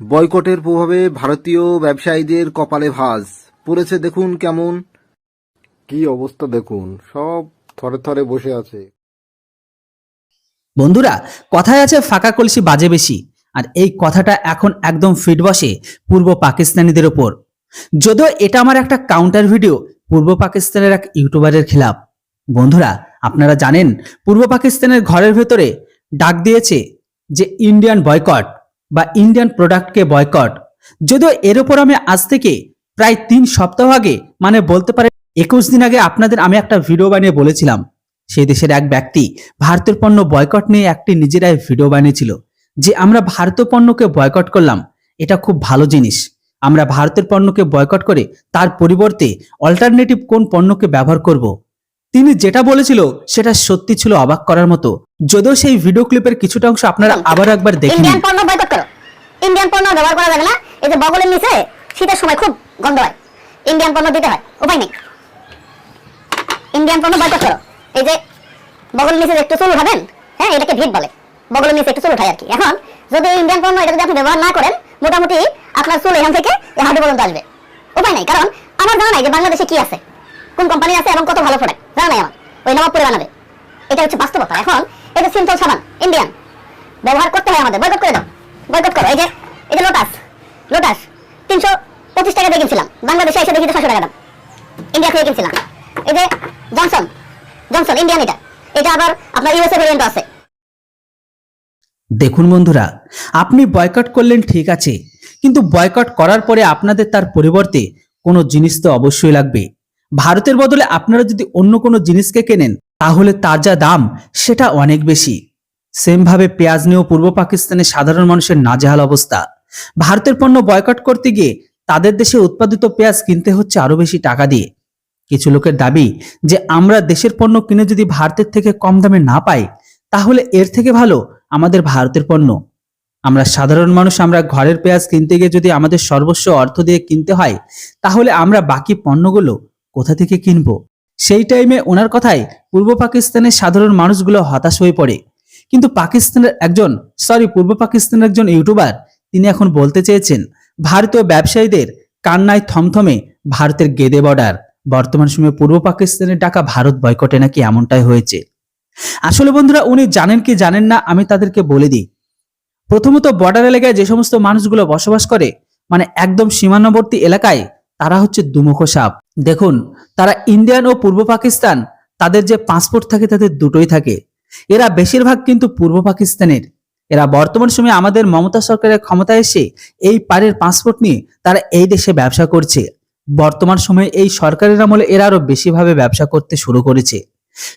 বয়কটের প্রভাবে ভারতীয় ব্যবসায়ীদের কপালে ভাঁজ। পড়েছে দেখুন কেমন। কি অবস্থা দেখুন সব থরে থরে বসে আছে। বন্ধুরা কথায় আছে ফাঁকা কলসি বাজে বেশি আর এই কথাটা এখন একদম ফিট বসে পূর্ব পাকিস্তানিদের ওপর। যদিও এটা আমার একটা কাউন্টার ভিডিও পূর্ব পাকিস্তানের এক ইউটিউবারের খেলাফ বন্ধুরা আপনারা জানেন পূর্ব পাকিস্তানের ঘরের ভেতরে ডাক দিয়েছে যে ইন্ডিয়ান বয়কট। বা ইন্ডিয়ান প্রোডাক্টকে বয়কট যদিও এর ওপর আমি আজ থেকে প্রায় তিন সপ্তাহ আগে মানে বলতে পারে একুশ দিন আগে আপনাদের আমি একটা ভিডিও বানিয়ে বলেছিলাম। সেই দেশের এক ব্যক্তি ভারতের পণ্য বয়কট নিয়ে একটি নিজেরাই ভিডিও বানিয়েছিল, যে আমরা ভারতীয় পণ্যকে বয়কট করলাম। এটা খুব ভালো জিনিস। আমরা ভারতের পণ্যকে বয়কট করে তার পরিবর্তে অল্টারনেটিভ কোন পণ্যকে ব্যবহার করব। তিনি যেটা বলেছিল, সেটা সত্যি ছিল অবাক করার মতো। যদিও সেই ভিডিও ক্লিপের কিছুটা অংশ আপনারা আবার একবার দেখে নিন। ইন্ডিয়ান পণ্য ব্যবহার করা যাবে না। এই যে বগলের নিচে শীতের সময় খুব গন্ধ হয়। ইন্ডিয়ান পণ্য দিতে হয়, উপায় নেই। ইন্ডিয়ান পণ্য বয়কট করো। এই যে বগলের নিচে একটু চুল উঠাবেন হ্যাঁ এটাকে ভিট বলে। বগলের নিচে একটু চুল উঠায় আর কি। এখন যদি ইন্ডিয়ান পণ্য এটা যদি আপনি ব্যবহার না করেন, মোটামুটি আপনার চুল এখান থেকে হাঁটু পর্যন্ত আসবে। উপায় নাই, কারণ আমার জানা নাই যে বাংলাদেশে কি আছে, কোন কোম্পানি আছে এবং কত ভালো প্রোডাক্ট জানা নাই আমার। ওই নবাবপুরে বানাবে। এটা হচ্ছে বাস্তবতা। এখন এটা সিম্পল সাবান ইন্ডিয়ান ব্যবহার করতে হয় আমাদের। বয়কট করে দাও। বয়কট করো। এই যে লোটাস, তিনশো পঁচিশ টাকা দিয়ে কিনছিলাম বাংলাদেশে এসে দেখি ছশো টাকা দাম। ইন্ডিয়া থেকে কিনছিলাম। এই যে জনসন জনসন, ইন্ডিয়ান এটা। এটা আবার আপনার ইউএসএ ভেরিয়েন্ট আছে। দেখুন বন্ধুরা, আপনি বয়কট করলেন ঠিক আছে, কিন্তু বয়কট করার পরে আপনাদের তার পরিবর্তে কোনো জিনিস তো অবশ্যই লাগবে। ভারতের বদলে আপনারা যদি অন্য কোনো জিনিসকে কেনেন, তাহলে তার যা দাম সেটা অনেক বেশি। সেমভাবে পেঁয়াজ নিয়েও পূর্ব পাকিস্তানের সাধারণ মানুষের নাজেহাল অবস্থা। ভারতের পণ্য বয়কট করতে গিয়ে তাদের দেশে উৎপাদিত পেঁয়াজ কিনতে হচ্ছে আরও বেশি টাকা দিয়ে। কিছু লোকের দাবি যে আমরা দেশের পণ্য কিনে যদি ভারতের থেকে কম দামে না পাই, তাহলে এর থেকে ভালো আমাদের ভারতের পণ্য। আমরা সাধারণ মানুষ, আমরা ঘরের পেঁয়াজ কিনতে গিয়ে যদি আমাদের সর্বস্ব অর্থ দিয়ে কিনতে হয়, তাহলে আমরা বাকি পণ্যগুলো কোথা থেকে কিনবো? সেই টাইমে ওনার কথায় পূর্ব পাকিস্তানের সাধারণ মানুষগুলো হতাশ হয়ে পড়ে। কিন্তু পাকিস্তানের একজন সরি পূর্ব পাকিস্তানের একজন ইউটিউবার তিনি এখন বলতে চেয়েছেন, ভারতীয় ব্যবসায়ীদের কান্নায় থমথমে ভারতের গেদে বর্ডার বর্তমান সময়ে পূর্ব পাকিস্তানের ডাকা ভারত বয়কটে নাকি এমনটাই হয়েছে। আসলে বন্ধুরা, উনি জানেন কি জানেন না, আমি তাদেরকে বলে দিই। প্রথমত বর্ডার এলাকায় যে সমস্ত মানুষগুলো বসবাস করে মানে একদম সীমানাবর্তী এলাকায়, তারা হচ্ছে দুমুখ সাপ। দেখুন, তারা ইন্ডিয়ান ও পূর্ব পাকিস্তান, তাদের যে পাসপোর্ট থাকে, তাদের দুটোই থাকে। এরা বেশিরভাগ কিন্তু পূর্ব পাকিস্তানের। এরা বর্তমান সময়ে আমাদের মমতা সরকারের ক্ষমতায় এসে এই পারের পাসপোর্ট নিয়ে তারা এই দেশে ব্যবসা করছে। বর্তমান সময়ে এই সরকারের আমলে এরা আরও বেশিভাবে ব্যবসা করতে শুরু করেছে।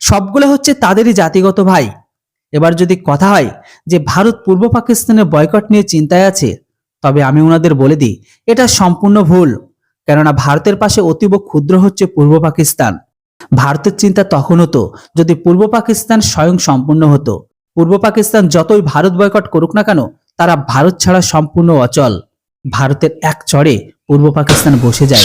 সবগুলো হচ্ছে তাদেরই জাতিগত ভাই। এবার যদি কথা হয় যে ভারত পূর্ব পাকিস্তানের বয়কট নিয়ে চিন্তায় আছে, তবে আমি ওনাদের বলে দিই, এটা সম্পূর্ণ ভুল। কেননা ভারতের পাশে অতীব ক্ষুদ্র হচ্ছে পূর্ব পাকিস্তান। ভারতের চিন্তা তখন হতো যদি পূর্ব পাকিস্তান স্বয়ং সম্পূর্ণ হতো। পূর্ব পাকিস্তান যতই ভারত বয়কট করুক না কেন তারা ভারত ছাড়া সম্পূর্ণ অচল। ভারতের এক চড়ে পূর্ব পাকিস্তান বসে যায়।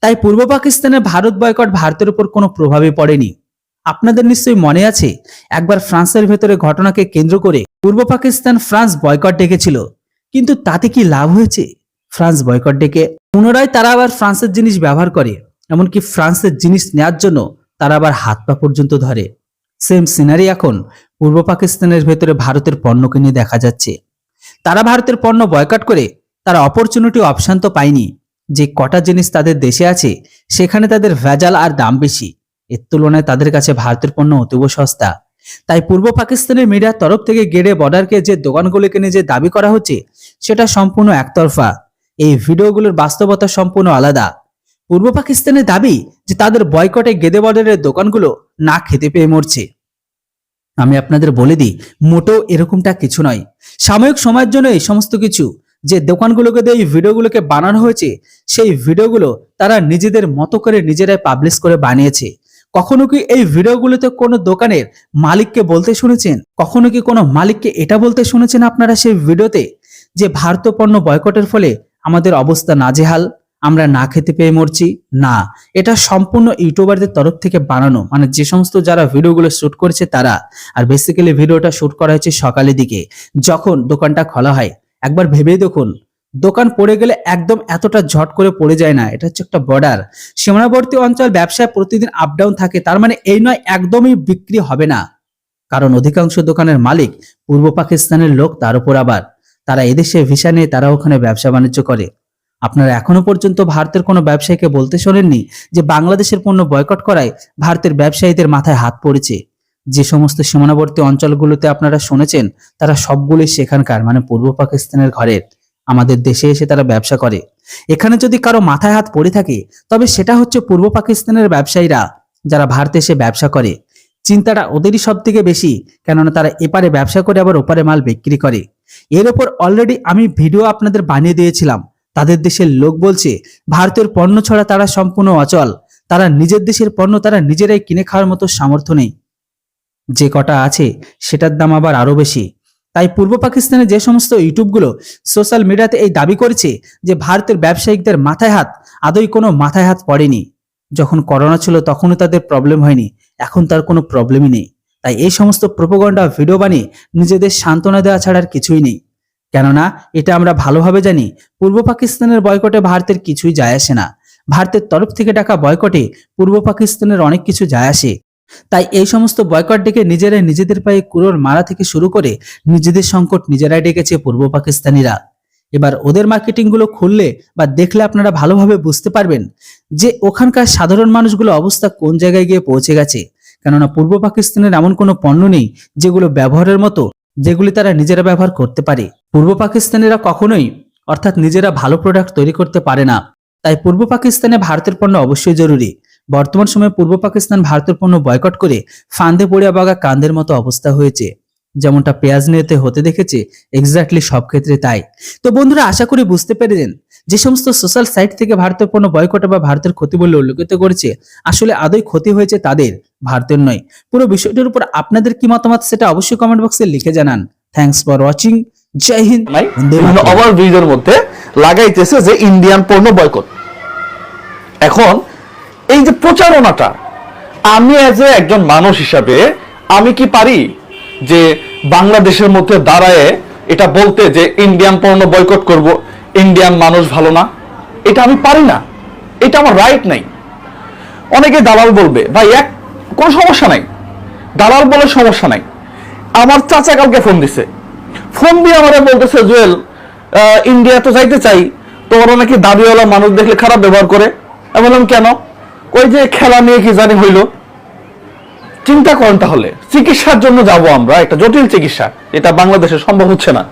তাই পূর্ব পাকিস্তানের ভারত বয়কট ভারতের উপর কোনো প্রভাবে পড়েনি। আপনাদের নিশ্চয়ই মনে আছে একবার ফ্রান্সের ভেতরে ঘটনাকে কেন্দ্র করে পূর্ব পাকিস্তান ফ্রান্স বয়কট ডেকেছিল। কিন্তু তাতে কি লাভ হয়েছে? ফ্রান্স বয়কট ডেকে পুনরায় তারা আবার ফ্রান্সের জিনিস ব্যবহার করে। এমনকি ফ্রান্সের জিনিস নেয়ার জন্য তারা আবার হাত পা পর্যন্ত ধরে। সেম সিনারি এখন পূর্ব পাকিস্তানের ভেতরে ভারতের পণ্যকে নিয়ে দেখা যাচ্ছে। তারা ভারতের পণ্য বয়কট করে তারা অপরচুনিটি অপশান তো পায়নি। যে কটা জিনিস তাদের দেশে আছে, সেখানে তাদের ভেজাল আর দাম বেশি। এর তুলনায় তাদের কাছে ভারতের পণ্য অতীব সস্তা। তাই পূর্ব পাকিস্তানের মিডিয়ার তরফ থেকে গেড়ে বর্ডারকে যে দোকানগুলিকে নিয়ে যে দাবি করা হচ্ছে, সেটা সম্পূর্ণ একতরফা। এই ভিডিওগুলোর বাস্তবতা সম্পূর্ণ আলাদা। পূর্ব পাকিস্তানের দাবি যে তাদের বয়কটে গেদে বর্ডারের দোকানগুলো না খেতে পেয়ে মরছে। আমি আপনাদের বলে দিই, মোটেও এরকমটা কিছু নয়। সাময়িক সময়ের জন্য এই সমস্ত কিছু, যে দোকানগুলোকে দিয়ে এই ভিডিওগুলোকে বানানো হয়েছে, সেই ভিডিওগুলো তারা নিজেদের মতো করে নিজেরাই পাবলিশ করে বানিয়েছে। কখনো কি এই ভিডিওগুলোতে কোনো দোকানের মালিককে বলতে শুনেছেন? কখনো কি কোনো মালিককে এটা বলতে শুনেছেন আপনারা সেই ভিডিওতে? যে ভারতীয় পণ্য বয়কটের ফলে আমাদের অবস্থা নাজেহাল আমরা না খেতে পেয়ে মরছি? না। এটা সম্পূর্ণ ইউটিউবারদের তরফ থেকে বানানো। মানে যে সমস্ত যারা ভিডিওগুলো শুট করেছে তারা। আর বেসিক্যালি ভিডিওটা শুট করা হয়েছে সকালের দিকে। যখন দোকানটা খোলা হয়, একবার ভেবেই দেখুন, দোকান পড়ে গেলে একদম এতটা ঝট করে পড়ে যায় না। এটা হচ্ছে একটা বর্ডার সীমানাবর্তী অঞ্চল ব্যবসায় প্রতিদিন আপ ডাউন থাকে। তার মানে এই নয়, একদমই বিক্রি হবে না। কারণ অধিকাংশ দোকানের মালিক পূর্ব পাকিস্তানের লোক, তার উপর আবার। তারা এদেশে ভিসা নিয়ে তারা ওখানে ব্যবসা বাণিজ্য করে। আপনারা এখনও পর্যন্ত ভারতের কোনো ব্যবসায়ীকে বলতে শোনেননি যে বাংলাদেশের পণ্য বয়কট করায় ভারতের ব্যবসায়ীদের মাথায় হাত পড়েছে? যে সমস্ত সীমানাবর্তী অঞ্চলগুলোতে আপনারা শুনেছেন, তারা সবগুলোই সেখানকার মানে পূর্ব পাকিস্তানের ঘরের। আমাদের দেশে এসে তারা ব্যবসা করে। এখানে যদি কারও মাথায় হাত পড়ে থাকে, তবে সেটা হচ্ছে পূর্ব পাকিস্তানের ব্যবসায়ীরা, যারা ভারতে এসে ব্যবসা করে। চিন্তাটা ওদেরই সব থেকে বেশি, কেননা তারা এপারে ব্যবসা করে, আবার ওপারে মাল বিক্রি করে। এর ওপর অলরেডি আমি ভিডিও আপনাদের বানিয়ে দিয়েছিলাম। তাদের দেশের লোক বলছে, ভারতের পণ্য ছাড়া তারা সম্পূর্ণ অচল। তারা নিজের দেশের পণ্য তারা নিজেরাই কিনে খাওয়ার মতো সামর্থ্য নেই। যে কটা আছে, সেটার দাম আবার আরও বেশি। তাই পূর্ব পাকিস্তানের যে সমস্ত ইউটিউবগুলো সোশ্যাল মিডিয়াতে এই দাবি করেছে যে ভারতের ব্যবসায়িকদের মাথায় হাত, আদৌ কোনো মাথায় হাত পড়েনি। যখন করোনা ছিল তখনও তাদের প্রবলেম হয়নি, এখন তার কোনো প্রবলেমই নেই। তাই এই সমস্ত প্রোপোগন্ডা ভিডিও বানিয়ে নিজেদের সান্ত্বনা দেওয়া ছাড়া আর কিছুই নেই। কেননা এটা আমরা ভালোভাবে জানি, পূর্ব পাকিস্তানের বয়কটে ভারতের কিছুই যায় আসে না। ভারতের তরফ থেকে ডাকা বয়কটে পূর্ব পাকিস্তানের অনেক কিছু যায় আসে। তাই এই সমস্ত বয়কট ডেকে নিজেরাই নিজেদের পায়ে কুড়োর মারা থেকে শুরু করে নিজেদের সংকট নিজেরাই ডেকেছে পূর্ব পাকিস্তানিরা। এবার ওদের মার্কেটিংগুলো খুললে বা দেখলে আপনারা ভালোভাবে বুঝতে পারবেন যে ওখানকার সাধারণ মানুষগুলো অবস্থা কোন জায়গায় গিয়ে পৌঁছে গেছে। কেননা পূর্ব পাকিস্তানের এমন কোনো পণ্য নেই যেগুলো ব্যবহারের মতো, যেগুলি তারা নিজেরা ব্যবহার করতে পারে। পূর্ব পাকিস্তানিরা কখনোই, অর্থাৎ নিজেরা ভালো প্রোডাক্ট তৈরি করতে পারে না। তাই পূর্ব পাকিস্তানে ভারতের পণ্য অবশ্যই জরুরি। বর্তমান সময়ে পূর্ব পাকিস্তান ভারতের পণ্য বয়কট করে ফান্দে পড়িয়া বাগা কান্দের মতো অবস্থা হয়েছে। যেমনটা পেঁয়াজ নিয়েতে হতে দেখেছে এক্স্যাক্টলি সব ক্ষেত্রে তাই। তো বন্ধুরা, আশা করি বুঝতে পেরেছেন যে সমস্ত সোশ্যাল সাইট থেকে ভারতের পণ্য বয়কট বা ভারতের ক্ষতি বলে উল্লেখিত করেছে, আসলে আদৌ ক্ষতি হয়েছে তাদের, ভারতের নয়। পুরো বিষয়টির উপর আপনাদের কি মতামত সেটা অবশ্যই কমেন্ট বক্সে লিখে জানান। থ্যাঙ্কস ফর ওয়াচিং জয় হিন্দ। বিভিন্ন মাতরম। মধ্যে লাগাইতেছে যে ইন্ডিয়ান পণ্য বয়কট এখন এই যে প্রচারণাটা আমি এজ এ একজন মানুষ হিসাবে আমি কি পারি যে বাংলাদেশের মধ্যে দাঁড়ায় এটা বলতে যে ইন্ডিয়ান পণ্য বয়কট করব ইন্ডিয়ান মানুষ ভালো না? এটা আমি পারি না। এটা আমার রাইট নাই। অনেকে দালাল বলবে ভাই এক কোনো সমস্যা নাই। দালাল বলে সমস্যা নাই। আমার চাচা কালকে ফোন দিছে। ফোন দিয়ে আমাদের বলতেছে, জুয়েল ইন্ডিয়া তো যাইতে চাই। তো ওরা নাকি দাবিওয়ালা মানুষ দেখলে খারাপ ব্যবহার করে? আমি বললাম, কেন? ওই যে খেলা নিয়ে কি জানি হইল। চিন্তা করেন তাহলে, চিকিৎসার জন্য যাব আমরা, একটা জটিল চিকিৎসা, এটা বাংলাদেশে সম্ভব হচ্ছে না।